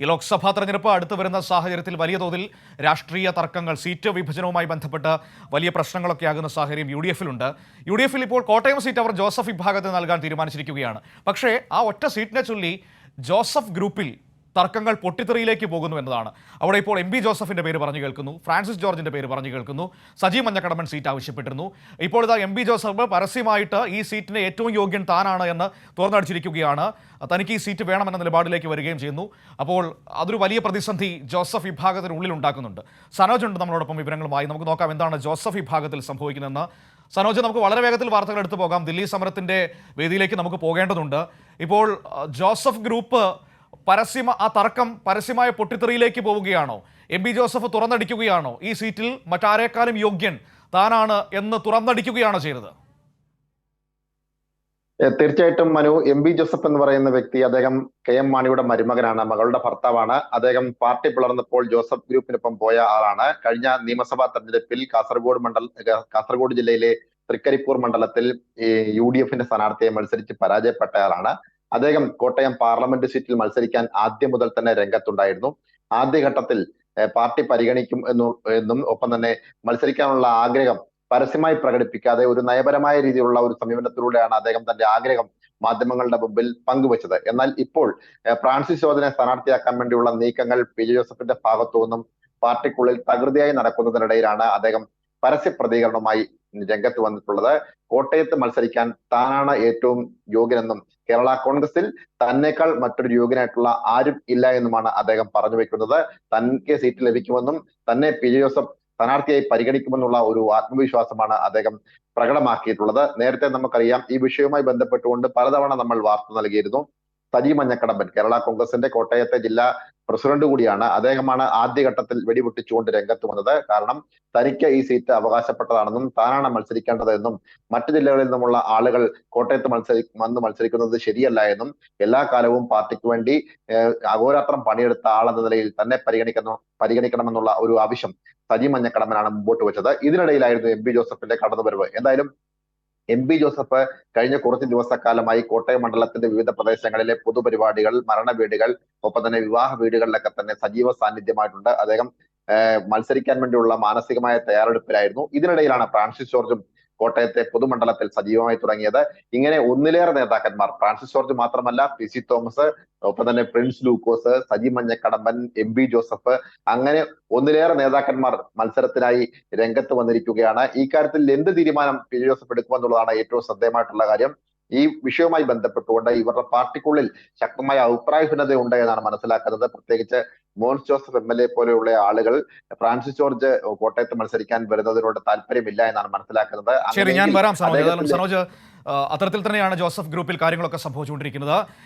ഈ ലോക്സഭാ തെരഞ്ഞെടുപ്പ് അടുത്തു വരുന്ന സാഹചര്യത്തിൽ വലിയ തോതിൽ രാഷ്ട്രീയ തർക്കങ്ങൾ സീറ്റ് വിഭജനവുമായി ബന്ധപ്പെട്ട് വലിയ പ്രശ്നങ്ങളൊക്കെ ആകുന്ന സാഹചര്യം യു ഡി എഫിലുണ്ട് യു ഡി എഫിൽ ഇപ്പോൾ കോട്ടയം സീറ്റ് അവർ ജോസഫ് വിഭാഗത്തിന് നൽകാൻ തീരുമാനിച്ചിരിക്കുകയാണ്. പക്ഷേ ആ ഒറ്റ സീറ്റിനെ ചൊല്ലി ജോസഫ് ഗ്രൂപ്പിൽ തർക്കങ്ങൾ പൊട്ടിത്തെറിയിലേക്ക് പോകുന്നു എന്നതാണ്. അവിടെ ഇപ്പോൾ എം ബി ജോസഫിന്റെ പേര് പറഞ്ഞു കേൾക്കുന്നു ഫ്രാൻസിസ് ജോർജിന്റെ പേര് പറഞ്ഞു കേൾക്കുന്നു സജി മഞ്ഞക്കടമ്പൻ സീറ്റ് ആവശ്യപ്പെട്ടിരുന്നു. ഇപ്പോൾ ഇതാ എം ബി ജോസഫ് പരസ്യമായിട്ട് ഈ സീറ്റിന് ഏറ്റവും യോഗ്യൻ താനാണ് എന്ന് തുറന്നടിച്ചിരിക്കുകയാണ് തനിക്ക് ഈ സീറ്റ് വേണമെന്ന നിലപാടിലേക്ക് വരികയും ചെയ്യുന്നു. അപ്പോൾ അതൊരു വലിയ പ്രതിസന്ധി ജോസഫ് വിഭാഗത്തിനുള്ളിൽ ഉണ്ടാക്കുന്നുണ്ട് സനോജ് ഉണ്ട് നമ്മളോടൊപ്പം വിവരങ്ങളുമായി. നമുക്ക് നോക്കാം എന്താണ് ജോസഫ് വിഭാഗത്തിൽ സംഭവിക്കുന്നതെന്ന്. സനോജ് നമുക്ക് വളരെ വേഗത്തിൽ വാർത്തകൾ എടുത്തു പോകാം. ദില്ലി സമരത്തിന്റെ വേദിയിലേക്ക് നമുക്ക് പോകേണ്ടതുണ്ട്. ഇപ്പോൾ ജോസഫ് ഗ്രൂപ്പ് പരസ്യമ ആ തർക്കം പരസ്യമായ പൊട്ടിത്തെറിയിലേക്ക് പോവുകയാണോ? എം ബി ജോസഫ് തുറന്നടിക്കുകയാണോ? ഈ സീറ്റിൽ മറ്റാരേക്കാളും യോഗ്യൻ താനാണ് എന്ന് തുറന്നടിക്കുകയാണോ ചെയ്തത്? തീർച്ചയായിട്ടും മനു എം ബി ജോസഫ് എന്ന് പറയുന്ന വ്യക്തി അദ്ദേഹം കെ എം മാണിയുടെ മരുമകനാണ് മകളുടെ ഭർത്താവാണ്. അദ്ദേഹം പാർട്ടി പിളർന്നപ്പോൾ ജോസഫ് ഗ്രൂപ്പിനൊപ്പം പോയ ആളാണ്. കഴിഞ്ഞ നിയമസഭാ തെരഞ്ഞെടുപ്പിൽ കാസർഗോഡ് മണ്ഡല കാസർഗോഡ് ജില്ലയിലെ തൃക്കരിപ്പൂർ മണ്ഡലത്തിൽ യു ഡി എഫിന്റെ സ്ഥാനാർത്ഥിയെ മത്സരിച്ച് പരാജയപ്പെട്ട ആളാണ് അദ്ദേഹം കോട്ടയം പാർലമെന്റ് സീറ്റിൽ മത്സരിക്കാൻ ആദ്യം മുതൽ തന്നെ രംഗത്തുണ്ടായിരുന്നു. ആദ്യഘട്ടത്തിൽ പാർട്ടി പരിഗണിക്കും എന്നു എന്നും ഒപ്പം തന്നെ മത്സരിക്കാനുള്ള ആഗ്രഹം പരസ്യമായി പ്രകടിപ്പിക്കാതെ ഒരു നയപരമായ രീതിയിലുള്ള ഒരു സമീപനത്തിലൂടെയാണ് അദ്ദേഹം തന്റെ ആഗ്രഹം മാധ്യമങ്ങളുടെ മുമ്പിൽ പങ്കുവച്ചത്. എന്നാൽ ഇപ്പോൾ ഫ്രാൻസിസ് ജോർജിനെ സ്ഥാനാർത്ഥിയാക്കാൻ വേണ്ടിയുള്ള നീക്കങ്ങൾ പി ജെ ജോസഫിന്റെ ഭാഗത്തു നിന്നും പാർട്ടിക്കുള്ളിൽ തകൃതിയായി നടക്കുന്നതിനിടയിലാണ് അദ്ദേഹം പരസ്യ പ്രതികരണവുമായി രംഗത്ത് വന്നിട്ടുള്ളത്. കോട്ടയത്ത് മത്സരിക്കാൻ താനാണ് ഏറ്റവും യോഗ്യനെന്നും കേരള കോൺഗ്രസിൽ തന്നെക്കാൾ മറ്റൊരു യോഗ്യനായിട്ടുള്ള ആരും ഇല്ല എന്നുമാണ് അദ്ദേഹം പറഞ്ഞു വെക്കുന്നത്. തനിക്ക് സീറ്റ് ലഭിക്കുമെന്നും തന്നെ പി ജെ ജോസഫ് സ്ഥാനാർത്ഥിയായി പരിഗണിക്കുമെന്നുള്ള ഒരു ആത്മവിശ്വാസമാണ് അദ്ദേഹം പ്രകടമാക്കിയിട്ടുള്ളത്. നേരത്തെ നമുക്കറിയാം ഈ വിഷയവുമായി ബന്ധപ്പെട്ടുകൊണ്ട് പലതവണ നമ്മൾ വാർത്ത നൽകിയിരുന്നു. സജി മഞ്ഞക്കടമ്പൻ കേരള കോൺഗ്രസിന്റെ കോട്ടയത്തെ ജില്ലാ പ്രസിഡന്റ് കൂടിയാണ്. അദ്ദേഹമാണ് ആദ്യഘട്ടത്തിൽ വെടിപൊട്ടിച്ചുകൊണ്ട് രംഗത്ത് വന്നത്. കാരണം തനിക്ക് ഈ സീറ്റ് അവകാശപ്പെട്ടതാണെന്നും താനാണ് മത്സരിക്കേണ്ടതെന്നും മറ്റു ജില്ലകളിൽ നിന്നുമുള്ള ആളുകൾ കോട്ടയത്ത് മത്സരി വന്ന് മത്സരിക്കുന്നത് ശരിയല്ല എന്നും എല്ലാ കാലവും പാർട്ടിക്ക് വേണ്ടി അഹോരാത്രം പണിയെടുത്ത ആളെന്ന നിലയിൽ തന്നെ പരിഗണിക്കണം പരിഗണിക്കണമെന്നുള്ള ഒരു ആവശ്യം സജി മഞ്ഞക്കടമ്പനാണ് മുമ്പോട്ട് വെച്ചത്. ഇതിനിടയിലായിരുന്നു എം പി ജോസഫിന്റെ കടന്നുവരവ്. എന്തായാലും എം പി ജോസഫ് കഴിഞ്ഞ കുറച്ച് ദിവസക്കാലമായി കോട്ടയം മണ്ഡലത്തിന്റെ വിവിധ പ്രദേശങ്ങളിലെ പൊതുപരിപാടികൾ മരണ വീടുകൾ ഒപ്പം തന്നെ വിവാഹ വീടുകളിലൊക്കെ തന്നെ സജീവ സാന്നിധ്യമായിട്ടുണ്ട്. അദ്ദേഹം മത്സരിക്കാൻ വേണ്ടിയുള്ള മാനസികമായ തയ്യാറെടുപ്പിലായിരുന്നു. ഇതിനിടയിലാണ് ഫ്രാൻസിസ് ജോർജും കോട്ടയത്തെ പൊതുമണ്ഡലത്തിൽ സജീവമായി തുടങ്ങിയത്. ഇങ്ങനെ ഒന്നിലേറെ നേതാക്കന്മാർ ഫ്രാൻസിസ് ജോർജ് മാത്രമല്ല പി സി തോമസ് ഒപ്പം തന്നെ പ്രിൻസ് ലൂക്കോസ് സജി മഞ്ഞക്കടമ്പൻ എം ബി ജോസഫ് അങ്ങനെ ഒന്നിലേറെ നേതാക്കന്മാർ മത്സരത്തിനായി രംഗത്ത് വന്നിരിക്കുകയാണ്. ഈ കാര്യത്തിൽ എന്ത് തീരുമാനം പി ജോസഫ് എടുക്കുമെന്നുള്ളതാണ് ഏറ്റവും ശ്രദ്ധേയമായിട്ടുള്ള കാര്യം. ഈ വിഷയവുമായി ബന്ധപ്പെട്ടുകൊണ്ട് ഇവരുടെ പാർട്ടിക്കുള്ളിൽ ശക്തമായ അഭിപ്രായ ഭിന്നതയുണ്ട് എന്നാണ് മനസ്സിലാക്കുന്നത്. പ്രത്യേകിച്ച് Mons Joseph M L A പോലെയുള്ള ആളുകൾ ഫ്രാൻസിസ് ജോർജ് കോട്ടയത്ത് മത്സരിക്കാൻ വരുന്നതിനോട് താല്പര്യമില്ല എന്നാണ് മനസ്സിലാക്കുന്നത്. ശരി ഞാൻ വരാം സനോജ്. അത്തരത്തിൽ തന്നെയാണ് ജോസഫ് ഗ്രൂപ്പിൽ കാര്യങ്ങളൊക്കെ സംഭവിച്ചുകൊണ്ടിരിക്കുന്നത്.